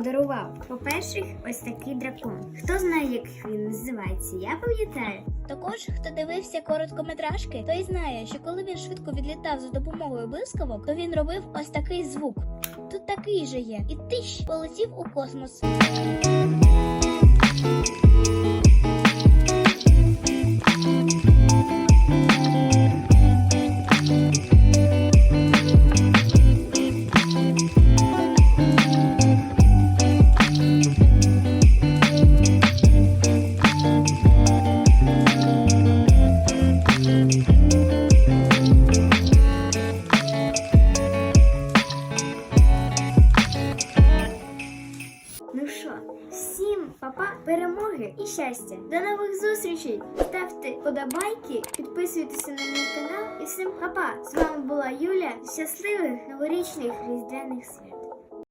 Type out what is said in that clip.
подарував. По-перше, ось такий дракон. Хто знає, як він називається? Я пам'ятаю. Також, хто дивився короткометражки, той знає, що коли він швидко відлітав за допомогою блискавок, то він робив ось такий звук. Тут такий же є, і тищ полетів у космос. Ну що, всім папа, перемоги і щастя. До нових зустрічей! Ставте подобайки, підписуйтесь на мій канал і всім папа! З вами була Юля. Щасливих новорічних різдвяних свят!